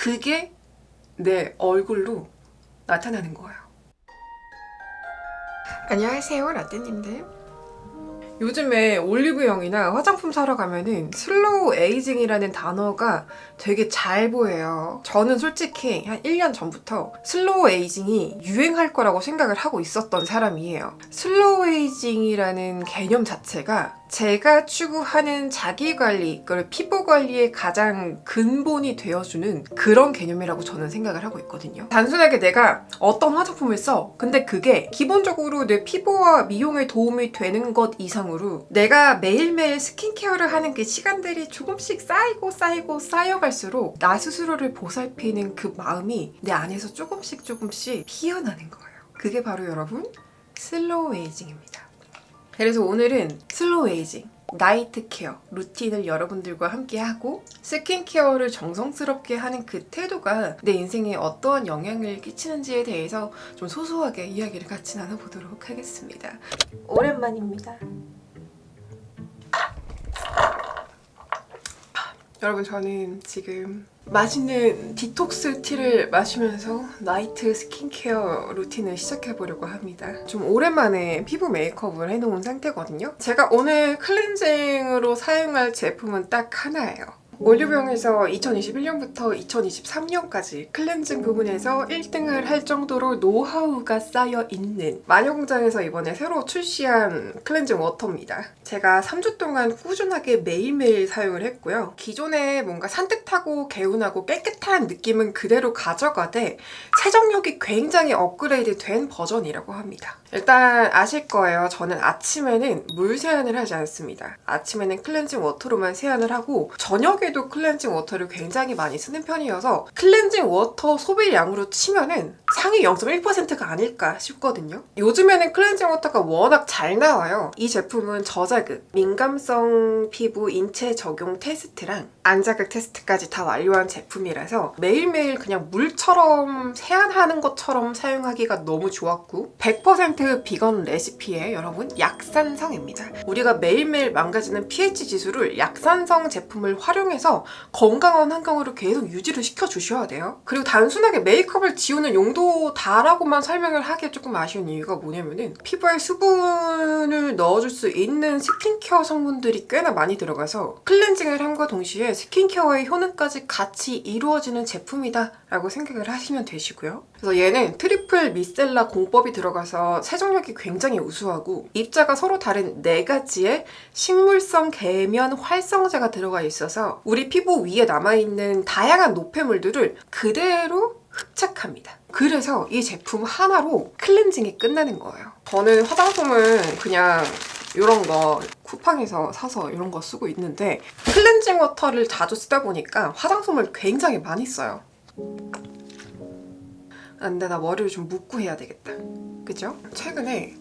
그게 내 얼굴로 나타나는 거예요. 안녕하세요, 라떼님들. 요즘에 올리브영이나 화장품 사러 가면은 슬로우 에이징이라는 단어가 되게 잘 보여요. 저는 솔직히 한 1년 전부터 슬로우 에이징이 유행할 거라고 생각을 하고 있었던 사람이에요. 슬로우 에이징이라는 개념 자체가 제가 추구하는 자기 관리, 그리고 피부 관리의 가장 근본이 되어주는 그런 개념이라고 저는 생각을 하고 있거든요. 단순하게 내가 어떤 화장품을 써. 근데 그게 기본적으로 내 피부와 미용에 도움이 되는 것 이상으로 내가 매일매일 스킨케어를 하는 그 시간들이 조금씩 쌓이고 쌓이고 쌓여갈수록 나 스스로를 보살피는 그 마음이 내 안에서 조금씩 조금씩 피어나는 거예요. 그게 바로 여러분 슬로우 에이징입니다. 그래서 오늘은 슬로우 에이징, 나이트 케어, 루틴을 여러분들과 함께 하고 스킨케어를 정성스럽게 하는 그 태도가 내 인생에 어떠한 영향을 끼치는지에 대해서 좀 소소하게 이야기를 같이 나눠보도록 하겠습니다. 오랜만입니다. 여러분 저는 지금 맛있는 디톡스 티를 마시면서 나이트 스킨케어 루틴을 시작해보려고 합니다. 좀 오랜만에 피부 메이크업을 해놓은 상태거든요. 제가 오늘 클렌징으로 사용할 제품은 딱 하나예요. 올리브영에서 2021년부터 2023년까지 클렌징 부분에서 1등을 할 정도로 노하우가 쌓여 있는 마녀공장에서 이번에 새로 출시한 클렌징 워터입니다. 제가 3주 동안 꾸준하게 매일매일 사용을 했고요. 기존에 뭔가 산뜻하고 개운하고 깨끗한 느낌은 그대로 가져가되 세정력이 굉장히 업그레이드 된 버전이라고 합니다. 일단 아실 거예요. 저는 아침에는 물 세안을 하지 않습니다. 아침에는 클렌징 워터로만 세안을 하고 저녁에 도 클렌징 워터를 굉장히 많이 쓰는 편이어서 클렌징 워터 소비량으로 치면은 상위 0.1%가 아닐까 싶거든요. 요즘에는 클렌징 워터가 워낙 잘 나와요. 이 제품은 저자극, 민감성 피부 인체 적용 테스트랑 안자극 테스트까지 다 완료한 제품이라서 매일매일 그냥 물처럼 세안하는 것처럼 사용하기가 너무 좋았고 100% 비건 레시피에 여러분 약산성입니다. 우리가 매일매일 망가지는 pH 지수를 약산성 제품을 활용해서 건강한 환경으로 계속 유지를 시켜주셔야 돼요. 그리고 단순하게 메이크업을 지우는 용도 다라고만 설명을 하기에 조금 아쉬운 이유가 뭐냐면은 피부에 수분을 넣어줄 수 있는 스킨케어 성분들이 꽤나 많이 들어가서 클렌징을 함과 동시에 스킨케어의 효능까지 같이 이루어지는 제품이다 라고 생각을 하시면 되시고요. 그래서 얘는 트리플 미셀라 공법이 들어가서 세정력이 굉장히 우수하고 입자가 서로 다른 네 가지의 식물성 계면 활성제가 들어가 있어서 우리 피부 위에 남아있는 다양한 노폐물들을 그대로 흡착합니다. 그래서 이 제품 하나로 클렌징이 끝나는 거예요. 저는 화장솜을 그냥 이런 거 쿠팡에서 사서 이런 거 쓰고 있는데 클렌징 워터를 자주 쓰다 보니까 화장솜을 굉장히 많이 써요. 아, 근데 나 머리를 좀 묶고 해야 되겠다. 그죠? 최근에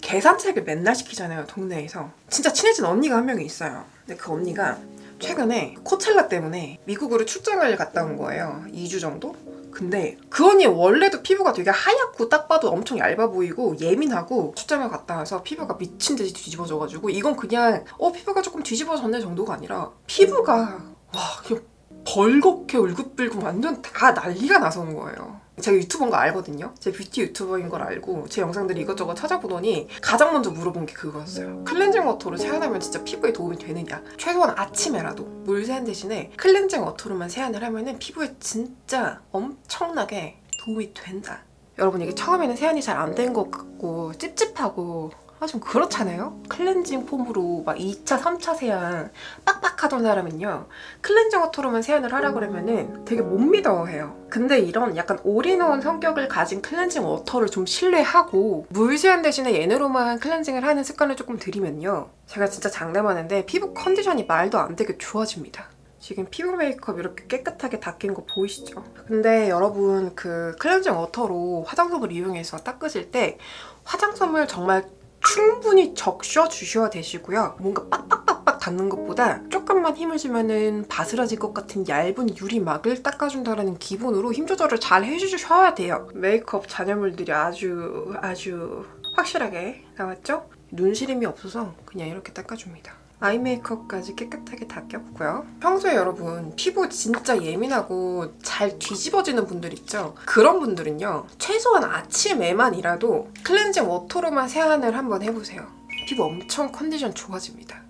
계산책을 맨날 시키잖아요, 동네에서. 진짜 친해진 언니가 한 명이 있어요. 근데 그 언니가 최근에 코첼라 때문에 미국으로 출장을 갔다 온 거예요. 2주 정도? 근데 그 언니 원래도 피부가 되게 하얗고 딱 봐도 엄청 얇아 보이고 예민하고 출장을 갔다 와서 피부가 미친 듯이 뒤집어져가지고 이건 그냥 어 피부가 조금 뒤집어졌네 정도가 아니라 피부가 와 그냥 벌겋게 울긋불긋 완전 다 난리가 나서는 거예요. 제가 유튜버인 거 알거든요. 제 뷰티 유튜버인 걸 알고 제 영상들을 이것저것 찾아보더니 가장 먼저 물어본 게 그거였어요. 클렌징 워터로 세안하면 진짜 피부에 도움이 되느냐? 최소한 아침에라도 물 세안 대신에 클렌징 워터로만 세안을 하면은 피부에 진짜 엄청나게 도움이 된다. 여러분 이게 처음에는 세안이 잘 안 된 것 같고 찝찝하고 아, 좀 그렇잖아요? 클렌징 폼으로 막 2차, 3차 세안 빡빡하던 사람은요, 클렌징 워터로만 세안을 하라 그러면은 되게 못 믿어 해요. 근데 이런 약간 올인원 성격을 가진 클렌징 워터를 좀 신뢰하고 물 세안 대신에 얘네로만 클렌징을 하는 습관을 조금 들이면요. 제가 진짜 장담하는데 피부 컨디션이 말도 안 되게 좋아집니다. 지금 피부 메이크업 이렇게 깨끗하게 닦인 거 보이시죠? 근데 여러분 그 클렌징 워터로 화장솜을 이용해서 닦으실 때 화장솜을 정말 충분히 적셔 주셔야 되시고요. 뭔가 빡빡빡빡 닿는 것보다 조금만 힘을 주면은 바스라질 것 같은 얇은 유리막을 닦아준다는 기본으로 힘 조절을 잘 해주셔야 돼요. 메이크업 잔여물들이 아주 아주 확실하게 나왔죠? 눈시림이 없어서 그냥 이렇게 닦아줍니다. 아이 메이크업까지 깨끗하게 다 꼈고요. 평소에 여러분 피부 진짜 예민하고 잘 뒤집어지는 분들 있죠? 그런 분들은요. 최소한 아침에만이라도 클렌징 워터로만 세안을 한번 해보세요. 피부 엄청 컨디션 좋아집니다.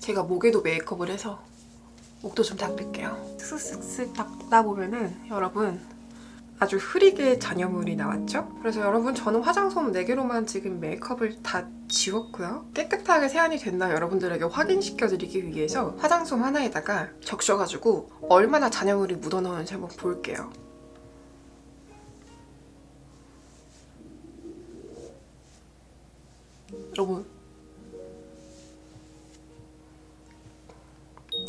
제가 목에도 메이크업을 해서 목도 좀 닦을게요. 쓱쓱쓱 닦다 보면은 여러분 아주 흐리게 잔여물이 나왔죠? 그래서 여러분 저는 화장솜 4개로만 지금 메이크업을 다 지웠고요. 깨끗하게 세안이 됐나 여러분들에게 확인시켜드리기 위해서 화장솜 하나에다가 적셔가지고 얼마나 잔여물이 묻어나오는지 한번 볼게요. 여러분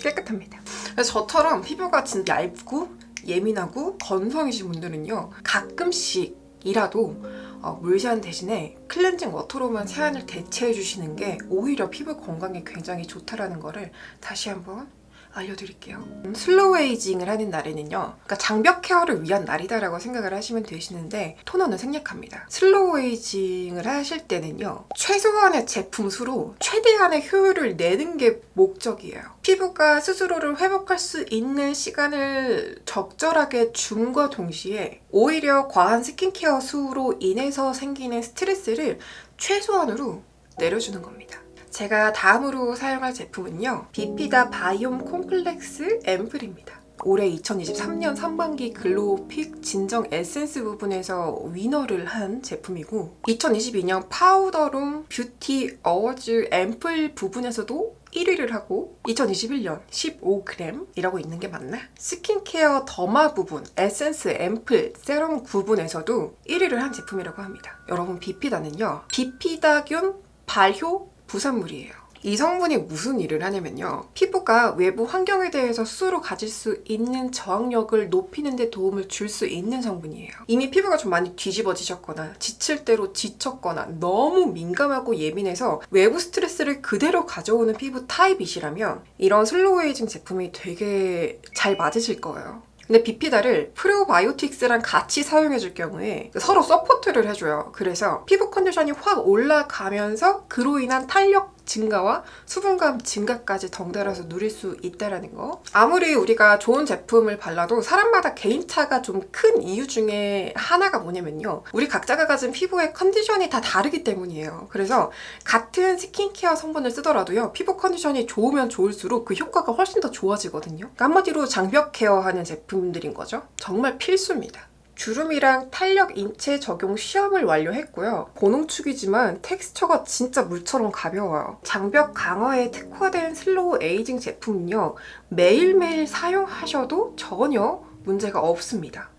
깨끗합니다. 저처럼 피부가 진짜 얇고 예민하고 건성이신 분들은요 가끔씩 이라도 어, 물세안 대신에 클렌징 워터로만 세안을 대체해 주시는 게 오히려 피부 건강에 굉장히 좋다라는 거를 다시 한번 알려드릴게요. 음, 슬로우 에이징을 하는 날에는요, 그러니까 장벽 케어를 위한 날이다라고 생각을 하시면 되시는데 토너는 생략합니다. 슬로우 에이징을 하실 때는요, 최소한의 제품 수로 최대한의 효율을 내는 게 목적이에요. 피부가 스스로를 회복할 수 있는 시간을 적절하게 줌과 동시에 오히려 과한 스킨케어 수로 인해서 생기는 스트레스를 최소한으로 내려주는 겁니다. 제가 다음으로 사용할 제품은요. 비피다 바이옴 콤플렉스 앰플입니다. 올해 2023년 상반기 글로우픽 진정 에센스 부분에서 위너를 한 제품이고 2022년 파우더룸 뷰티 어워즈 앰플 부분에서도 1위를 하고 2021년 15g이라고 있는 게 맞나? 스킨케어 더마 부분, 에센스, 앰플, 세럼 부분에서도 1위를 한 제품이라고 합니다. 여러분 비피다는요. 비피다균 발효 부산물이에요. 이 성분이 무슨 일을 하냐면요. 피부가 외부 환경에 대해서 스스로 가질 수 있는 저항력을 높이는 데 도움을 줄 수 있는 성분이에요. 이미 피부가 좀 많이 뒤집어지셨거나 지칠 대로 지쳤거나 너무 민감하고 예민해서 외부 스트레스를 그대로 가져오는 피부 타입이시라면 이런 슬로우 에이징 제품이 되게 잘 맞으실 거예요. 근데 비피다를 프로바이오틱스랑 같이 사용해줄 경우에 서로 서포트를 해줘요. 그래서 피부 컨디션이 확 올라가면서 그로 인한 탄력 증가와 수분감 증가까지 덩달아서 누릴 수 있다라는 거. 아무리 우리가 좋은 제품을 발라도 사람마다 개인차가 좀 큰 이유 중에 하나가 뭐냐면요. 우리 각자가 가진 피부의 컨디션이 다 다르기 때문이에요. 그래서 같은 스킨케어 성분을 쓰더라도요. 피부 컨디션이 좋으면 좋을수록 그 효과가 훨씬 더 좋아지거든요. 그러니까 한마디로 장벽 케어하는 제품들인 거죠. 정말 필수입니다. 주름이랑 탄력 인체 적용 시험을 완료했고요. 고농축이지만 텍스처가 진짜 물처럼 가벼워요. 장벽 강화에 특화된 슬로우 에이징 제품은요. 매일매일 사용하셔도 전혀 문제가 없습니다.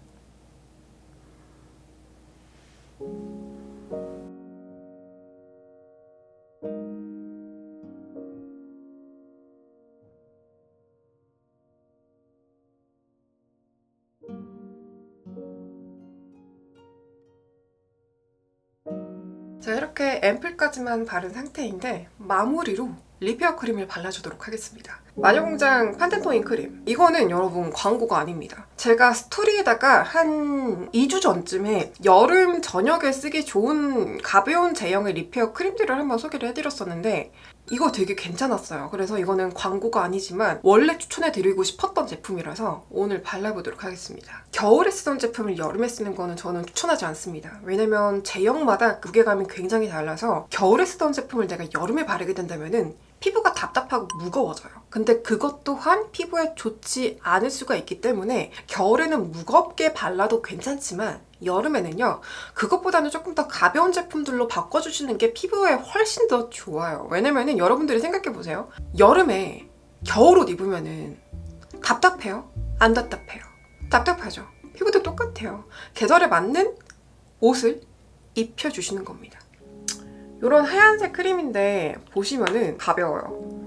자 이렇게 앰플까지만 바른 상태인데 마무리로 리페어 크림을 발라주도록 하겠습니다. 마녀공장 판텐토인 크림. 이거는 여러분 광고가 아닙니다. 제가 스토리에다가 한 2주 전쯤에 여름 저녁에 쓰기 좋은 가벼운 제형의 리페어 크림들을 한번 소개를 해드렸었는데 이거 되게 괜찮았어요. 그래서 이거는 광고가 아니지만 원래 추천해드리고 싶었던 제품이라서 오늘 발라보도록 하겠습니다. 겨울에 쓰던 제품을 여름에 쓰는 거는 저는 추천하지 않습니다. 왜냐면 제형마다 무게감이 굉장히 달라서 겨울에 쓰던 제품을 내가 여름에 바르게 된다면은 피부가 답답하고 무거워져요. 근데 그것 또한 피부에 좋지 않을 수가 있기 때문에 겨울에는 무겁게 발라도 괜찮지만 여름에는요 그것보다는 조금 더 가벼운 제품들로 바꿔주시는 게 피부에 훨씬 더 좋아요 왜냐면은 여러분들이 생각해보세요 여름에 겨울옷 입으면은 답답해요? 안 답답해요? 답답하죠 피부도 똑같아요 계절에 맞는 옷을 입혀주시는 겁니다 이런 하얀색 크림인데 보시면은 가벼워요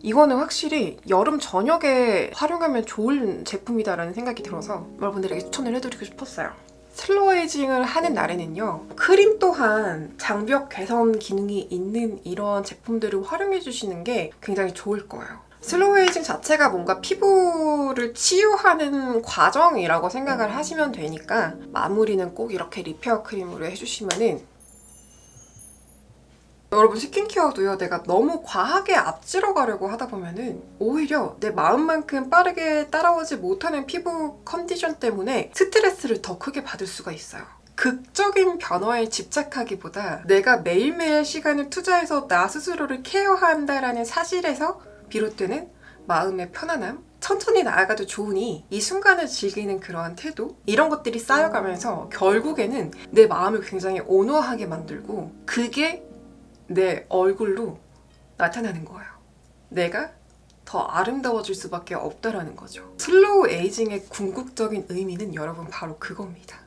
이거는 확실히 여름 저녁에 활용하면 좋은 제품이다라는 생각이 들어서 여러분들에게 추천을 해드리고 싶었어요. 슬로에이징을 하는 날에는요 크림 또한 장벽 개선 기능이 있는 이런 제품들을 활용해 주시는 게 굉장히 좋을 거예요 슬로에이징 자체가 뭔가 피부를 치유하는 과정이라고 생각을 하시면 되니까 마무리는 꼭 이렇게 리페어 크림으로 해주시면은 여러분 스킨케어도요 내가 너무 과하게 앞지러 가려고 하다 보면은 오히려 내 마음만큼 빠르게 따라오지 못하는 피부 컨디션 때문에 스트레스를 더 크게 받을 수가 있어요. 극적인 변화에 집착하기보다 내가 매일매일 시간을 투자해서 나 스스로를 케어한다라는 사실에서 비롯되는 마음의 편안함 천천히 나아가도 좋으니 이 순간을 즐기는 그러한 태도 이런 것들이 쌓여가면서 결국에는 내 마음을 굉장히 온화하게 만들고 그게 내 얼굴로 나타나는 거예요. 내가 더 아름다워질 수밖에 없다라는 거죠. 슬로우 에이징의 궁극적인 의미는 여러분 바로 그겁니다.